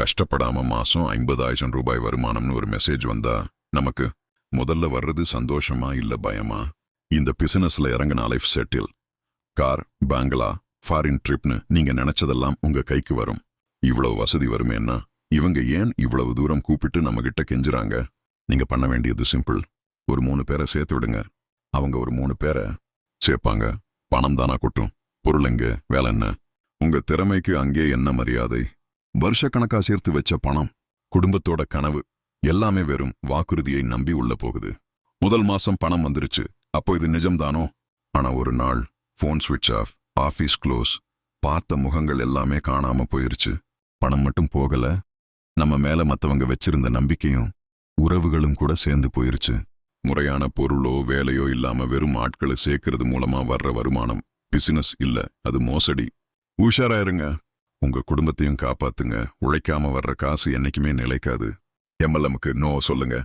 கஷ்டப்படாம மாசம் ஐம்பதாயிரம் ரூபாய் வருமானம்னு ஒரு மெசேஜ் வந்தா நமக்கு முதல்ல வர்றது சந்தோஷமா இல்ல பயமா? இந்த பிசினஸ்ல இறங்கின life settle car bungalow foreign ட்ரிப்னு நீங்க நினைச்சதெல்லாம் உங்க கைக்கு வரும். இவ்வளவு வசதி வருமேன்னா இவங்க ஏன் இவ்வளவு தூரம் கூப்பிட்டு நம்ம கிட்ட கெஞ்சுறாங்க? நீங்க பண்ண வேண்டியது சிம்பிள் ஒரு மூணு பேரை சேர்த்து விடுங்க. அவங்க ஒரு மூணு பேரை சேர்ப்பாங்க. பணம் தானா கொட்டும். பொருள் எங்க? வேலை என்ன? உங்க திறமைக்கு அங்கே என்ன மரியாதை? வருஷக்கணக்கா சேர்த்து வச்ச பணம் குடும்பத்தோட கனவு எல்லாமே வெறும் வாக்குறுதியை நம்பி உள்ள போகுது. முதல் மாசம் பணம் வந்துருச்சு. அப்போ இது நிஜம்தானோ? ஆனா ஒரு நாள் ஃபோன் சுவிட்ச் ஆஃப் ஆபீஸ் க்ளோஸ் பார்த்த முகங்கள் எல்லாமே காணாம போயிருச்சு. பணம் மட்டும் போகல. நம்ம மேல மத்தவங்க வச்சிருந்த நம்பிக்கையும் உறவுகளும் கூட சேர்ந்து போயிருச்சு. முறையான பொருளோ வேலையோ இல்லாம வெறும் ஆட்களை சேர்க்கறது மூலமா வர்ற வருமானம் பிசினஸ் இல்ல அது மோசடி. உஷாராயிருங்க. உங்க குடும்பத்தையும் காப்பாத்துங்க. உழைக்காம வர்ற காசு என்னைக்குமே நிலைக்காது. எம்எல்எம்க்கு நோ சொல்லுங்க.